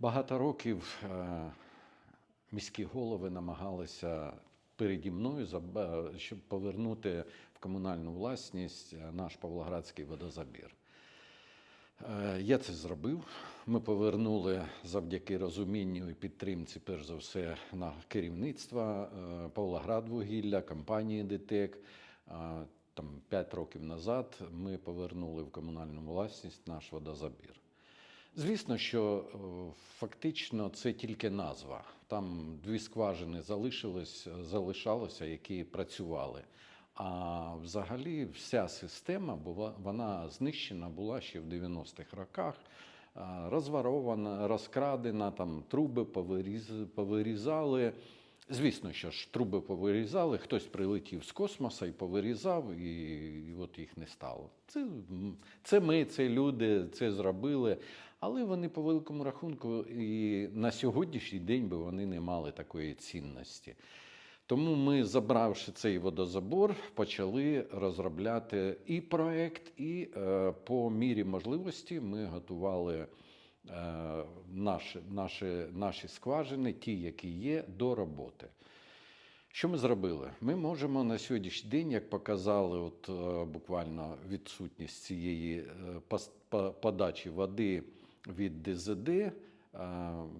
Багато років е, міські голови намагалися переді мною, заб- щоб повернути в комунальну власність е, наш Павлоградський водозабір. Е, Я це зробив. Ми повернули завдяки розумінню і підтримці, перш за все, на керівництва е, Павлоградвугілля, компанії ДТЕК. Е, Там 5 років назад ми повернули в комунальну власність наш водозабір. Звісно, що е, фактично це тільки назва. Там дві скважини залишились, залишалося, які працювали. А взагалі вся система була вона знищена була ще в 90-х роках, а, розворована, розкрадена, там труби повиріз, повирізали. Звісно, що ж труби повирізали, хтось прилетів з космоса і повирізав, і, і от їх не стало. Це, це ми, це люди, це зробили. Але вони по великому рахунку і на сьогоднішній день би вони не мали такої цінності. Тому ми, забравши цей водозабор, почали розробляти і проект, і е, по мірі можливості ми готували е, наші, наші, наші скважини, ті, які є, до роботи. Що ми зробили? Ми можемо на сьогоднішній день, як показали, от е, буквально відсутність цієї е, подачі води від ДЗД, е,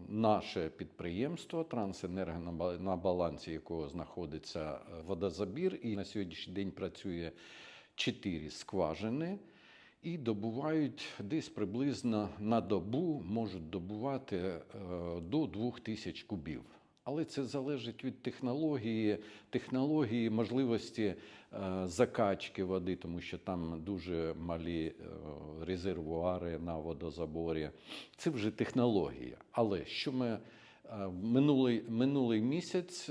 наше підприємство Трансенерго, на ба- балансі якого знаходиться е, водозабір, і на сьогоднішній день працює чотири скважини. І добувають десь приблизно на добу можуть добувати е, до 2000 кубів. Але це залежить від технології, технології, можливості е, закачки води, тому що там дуже малі е, резервуари на водозаборі. Це вже технологія. Але що ми е, минулий, минулий місяць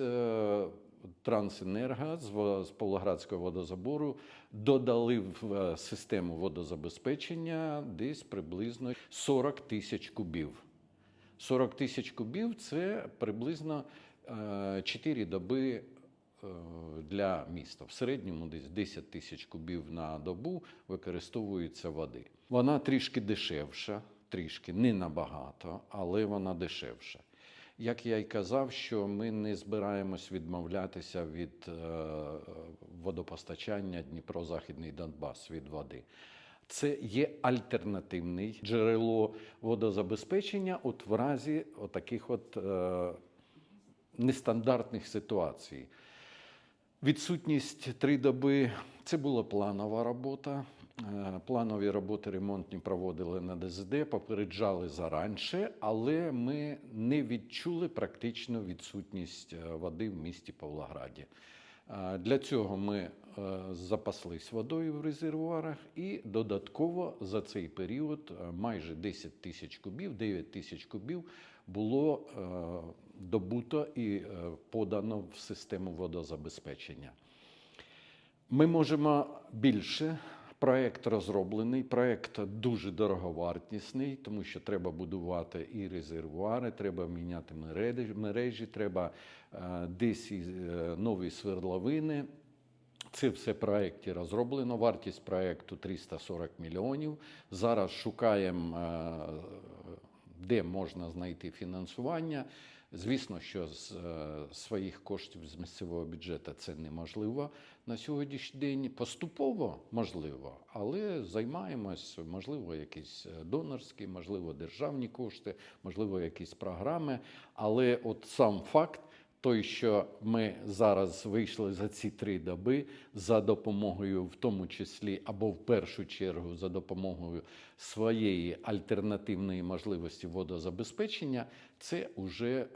Трансенерго з Павлоградського водозабору додали в систему водозабезпечення десь приблизно 40 тисяч кубів. 40 тисяч кубів це приблизно 4 доби е, для міста. В середньому десь 10 тисяч кубів на добу використовується води. Вона трішки дешевша, трішки не набагато, але вона дешевша. Як я й казав, що ми не збираємось відмовлятися від е, водопостачання Дніпро-Західний Донбас від води. Це є альтернативне джерело водозабезпечення от в разі таких от е, нестандартних ситуацій. Відсутність три доби це була планова робота. Е, Планові роботи ремонтні проводили на ДЗД, попереджали заранше, але ми не відчули практично відсутність е, води в місті Павлограді. Для цього ми е, запаслись водою в резервуарах і додатково за цей період е, майже 10 тисяч кубів, 9 тисяч кубів було е, добуто і подано в систему водозабезпечення. Ми можемо більше. Проект розроблений, проект дуже дороговартісний, тому що треба будувати і резервуари, треба міняти мережі, треба е, десь е, нові свердловини. Це все в проєкті розроблено. Вартість проєкту 340 мільйонів. Зараз шукаємо, е, де можна знайти фінансування. Звісно, що з е, своїх коштів з місцевого бюджету це неможливо на сьогоднішній день. Поступово можливо, але займаємось, можливо, якісь е, донорські, можливо, державні кошти, можливо, якісь програми. Але от сам факт. Той, що ми зараз вийшли за ці три доби за допомогою, в тому числі або в першу чергу за допомогою своєї альтернативної можливості водозабезпечення, це вже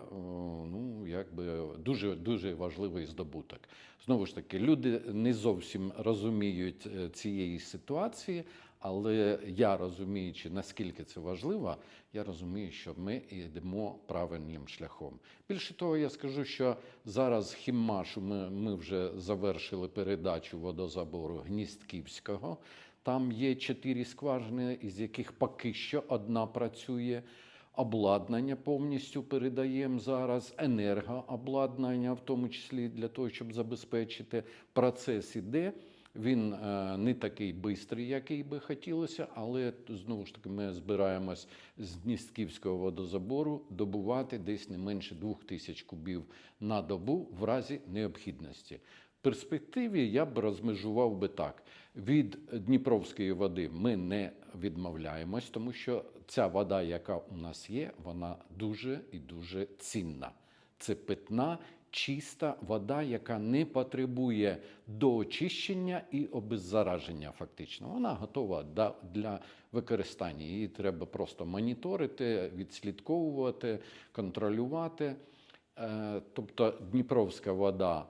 ну, якби дуже, дуже важливий здобуток. Знову ж таки, люди не зовсім розуміють е, цієї ситуації, але я розуміючи, наскільки це важливо, я розумію, що ми йдемо правильним шляхом. Більше того, я скажу, що зараз хіммашу ми, ми вже завершили передачу водозабору Гністківського. Там є чотири скважини, із яких поки що одна працює. Обладнання повністю передаємо зараз, енергообладнання, в тому числі для того, щоб забезпечити процес іде. Він е, не такий бистрий, який би хотілося, але знову ж таки ми збираємось з Дністківського водозабору добувати десь не менше двох тисяч кубів на добу в разі необхідності. В перспективі я б розмежував би так: від Дніпровської води ми не відмовляємось, тому що ця вода, яка у нас є, вона дуже і дуже цінна. Це питна, чиста вода, яка не потребує доочищення і обеззараження. Фактично, вона готова для використання. Її треба просто моніторити, відслідковувати, контролювати. Е, Тобто Дніпровська вода,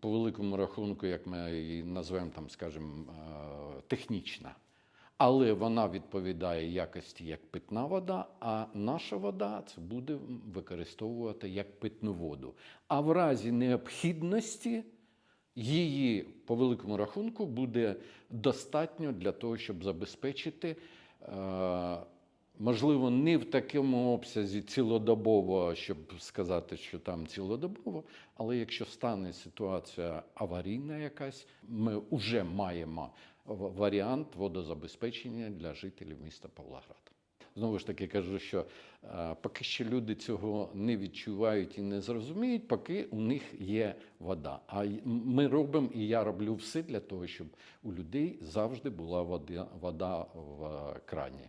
по великому рахунку, як ми її назвемо, там, скажімо, е, технічна. Але вона відповідає якості як питна вода, а наша вода це буде використовувати як питну воду. А в разі необхідності її по великому рахунку буде достатньо для того, щоб забезпечити, е, можливо, не в такому обсязі цілодобово, щоб сказати, що там цілодобово, але якщо стане ситуація аварійна якась, ми вже маємо варіант водозабезпечення для жителів міста Павлоград. Знову ж таки кажу, що е, поки що люди цього не відчувають і не зрозуміють, поки у них є вода. А ми робимо, і я роблю все для того, щоб у людей завжди була вода, вода в е, крані.